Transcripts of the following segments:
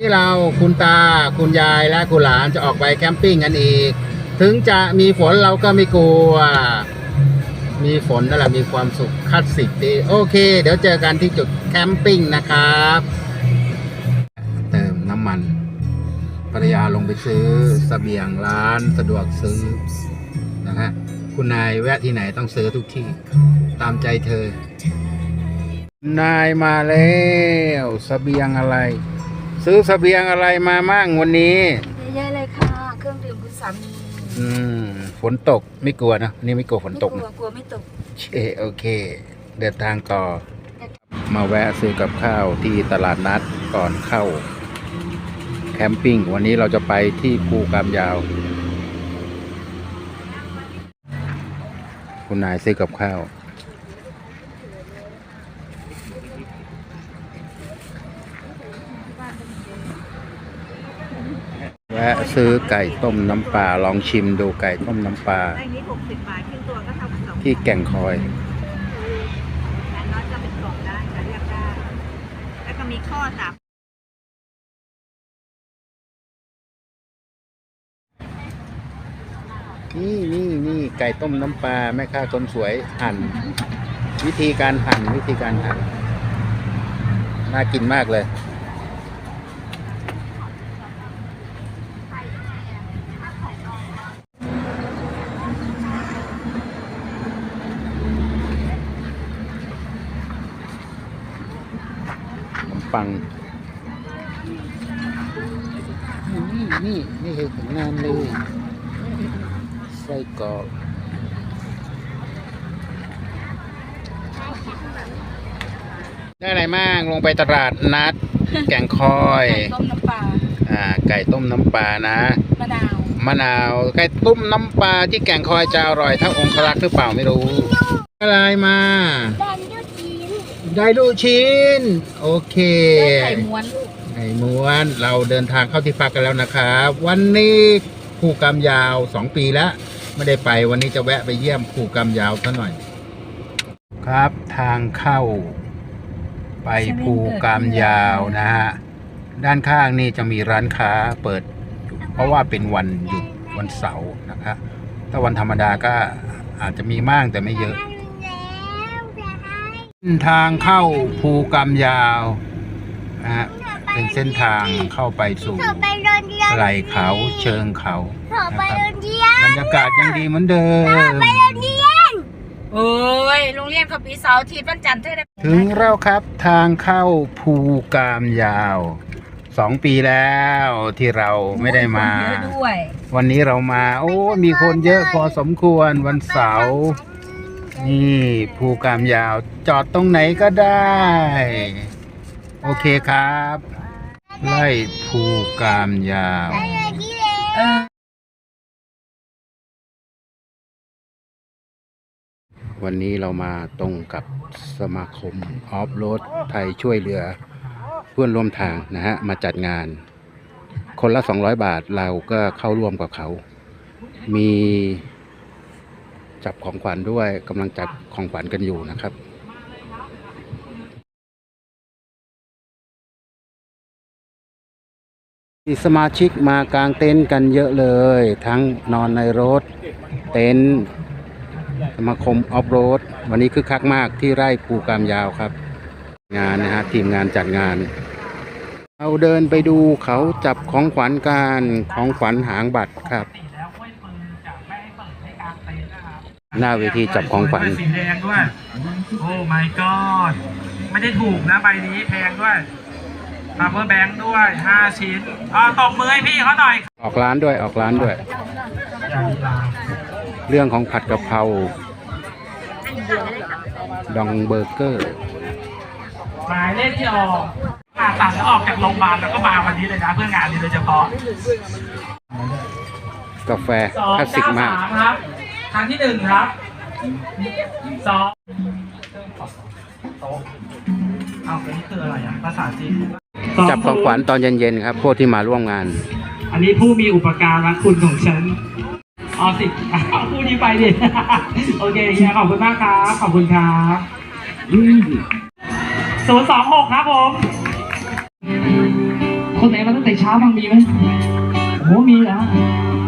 ที่เราคุณตาคุณยายและคุณหลานจะออกไปแคมปิ้งกันอีก ถึงจะมีฝนเราก็ไม่กลัว มีฝนนั่นแหละมีความสุขคลาสสิกดีโอเค เดี๋ยวเจอกันที่จุดแคมปิ้งนะครับ เติมน้ำมันภรรยาลงไปซื้อเสบียงร้านสะดวกซื้อนะฮะคุณนายแวะที่ไหนต้องซื้อทุกที่ ตามใจเธอ นายมาแล้วเสบียงอะไร ซื้อเสบียงอะไรมามั่งวันนี้ เยอะๆเลยค่ะ เครื่องดื่มคุณสามีอืมฝนตกไม่กลัวนะวันนี่ไม่กลัวฝนตกไม่นะกลัวกลัวไม่ตก โอเคโอเค เดินทางต่อ มาแวะซื้อกับข้าวที่ตลาดนัดก่อนเข้า แคมปิ้งวันนี้เราจะไปที่ภูกามยาว คุณนายซื้อกับข้าวะซื้อไก่ต้มน้ำปลาลองชิมดูไก่ต้มน้ำปลาไอ้นี้60บาทขึ้นตัวก็เท่ากับสองที่แก่งคอยอันน้อยจะเป็นกล่องได้จะเรียกได้แล้วก็มีข้อสามนี่นี่นี่ไก่ต้มน้ำปลาแม่ค้าคนสวยหั่น วิธีการหั่นวิธีการหั่นน่ากินมากเลย ปัง นี่นี่นี่คือผลงานเลยไส้กรอกได้อะไรมากลงไปตลาดนัด แก่งคอยไก่ต้มน้ำปลาอ่าไก่ต้มน้ำปลานะมะนาวมะนาวไก่ต้มน้ำปลาที่แก่งคอยจะอร่อยเท่าองครักษ์หรือเปล่าไม่รู้ อะไรมา ได้ ลูกชิ้น โอเค ได้ไข่ม้วนลูกไอ้ม้วนเราเดินทางเข้าที่พักกันแล้วนะครับวันนี้ภูกรรมยาวสองปีแล้วไม่ได้ไปวันนี้จะแวะไปเยี่ยมภูกรรมยาวซะหน่อย ครับทางเข้า ไปภูกรรมยาวนะฮะด้านข้างนี่จะมีร้านค้าเปิดอยู่เพราะว่าเป็นวันหยุดวันเสาร์นะครับถ้าวันธรรมดาก็อาจจะมีมากแต่ไม่เยอะ ทางเข้าภูกรรมยาวนะฮะเป็นเส้นทางเข้าไปสู่ขอไปโรงเรียนไหล่เขาเชิงเขาขอนะไปครัโรบงเรียนบรรยากาศยังดีเหมือนเดิม ไปโรงเรียนโอ้ย โรงเรียนเขาปีเสาร์อาทิตย์วันจันทร์เท่าไหร่ถึงแล้วครับทางเข้าภูกามยาวสองปีแล้วที่เราไม่ได้มา เยอะด้วย วันนี้เรามา โอ้ มีคนเยอะพอสมควรวันเสาร์ นี่ภูกามยาวจอดตรงไหนก็ได้ โอเคครับ ไล่ภูกามยาวออวันนี้เรามาตรงกับสมาคมออฟโรดไทยช่วยเหลือ เพื่อนร่วมทางนะฮะ มาจัดงาน คนละ 200 บาทเราก็เข้าร่วมกับเขา มี จับของขวัญด้วยกำลังจัดของขวัญกันอยู่นะครับมีสมาชิกมากางเต็นท์กันเยอะเลย ทั้งนอนในรถ เต็นท์สมาคมออฟโรด วันนี้คือคักมากที่ไร่ภูกามยาวครับ งานนะฮะทีมงานจัดงาน เราเดินไปดูเขาจับของขวัญการของขวัญหางบัตรครับ หน้าเวทีจับของขวัญสีแดงด้วยโอ้ my god ไม่ได้ถูกนะใบนี้แพงด้วย power bank ด้วย 5 ชิ้นอ่าตบมือให้พี่เขาหน่อย ออกร้านด้วยออกร้านด้วย เรื่องของผัดกะเพราดองเบอร์เกอร์หมายเลขที่ออกผ่าตัดแล้วออกจากโรงพยาบาลแล้วก็มาวันนี้เลยนะเพื่องานนี้โดยเฉพาะ กาแฟสองคลาสสิกเก้ามากสามครับ ครั้งที่หนึ่งครับสองเอาอันนี้คืออะไรอะภาษาจีนจับของขวัญตอนเย็นๆครับ พวกที่มาร่วมงาน อันนี้ผู้มีอุปการะคุณของฉันอ๋อสิเอาพูดนี้ไปดิโอเคเฮียขอบคุณมากครับ ขอบคุณครับศูนย์สองหกครับผมคคนไหนมาตั้งแต่เช้าบ้างมีไหมโอ้โหมีเหรอทิ้ง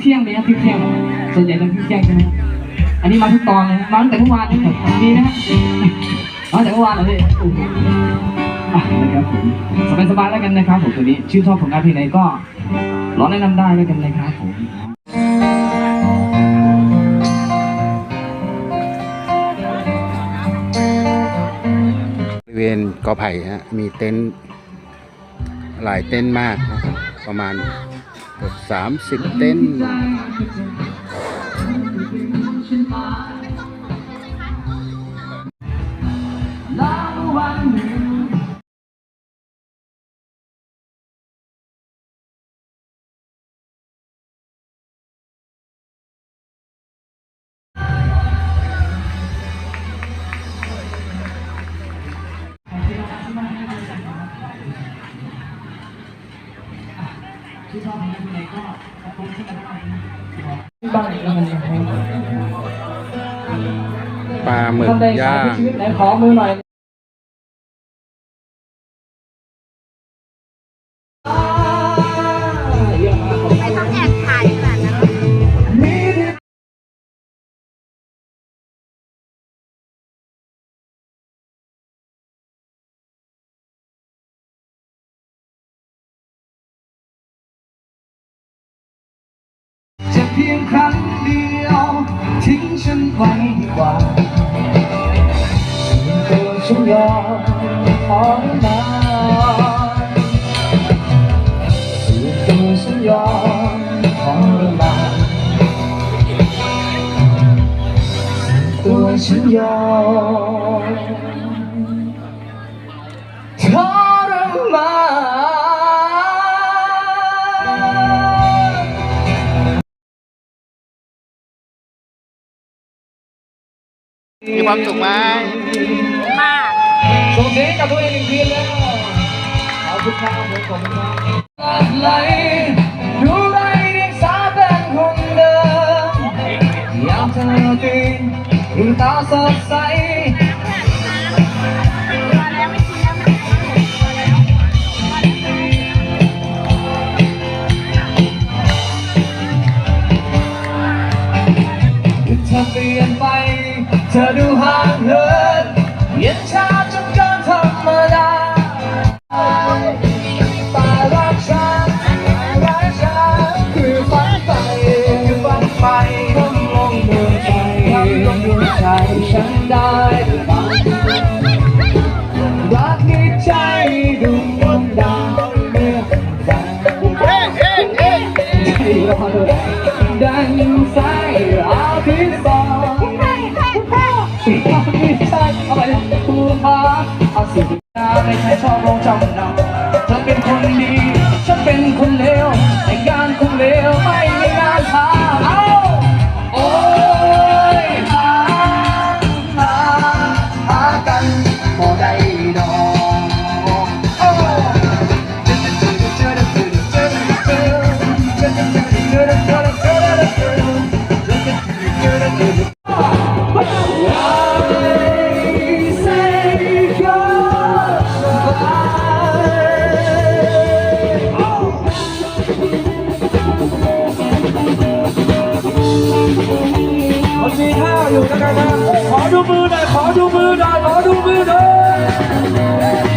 เที่ยงเลยนะทิ้งเที่ยงส่วนใหญ่จะทิ้งเที่ยงใช่ไหมอันนี้มาทุกตอนเลยมาตั้งแต่เมื่อวานนี่มีไหมฮะมาตั้งแต่เมื่อวานเหรอพี่โอ้โหอะนะครับผมสบายๆแล้วกันนะครับผมตัวนี้ชื่นชอบผลงานเพลงไหนก็ร้องแนะนำได้แล้วกันนะครับผมบริเวณกอไผ่ฮะมีเต็นท์หลายเต็นท์มากนะครับประมาณเกือบสามสิบเต็น ปลาหมึกย่าง ขอมือหน่อย พียงครั้งเดียว ทิ้งฉันไว้ดีกว่าตัวฉันยอมขอมาตัวฉันยอมขอมาตัวฉันยอม มีความสุขไหมมากส่งเสียงกับตัวเองอีกทีแล้วขอบคุณครับขอบคุณครับอยากเธอตีดูตาสดใส เธอดู มีท่าอยู่นะครับขอดูมือหน่อยขอดูมือหน่อยขอดูมือหน่อย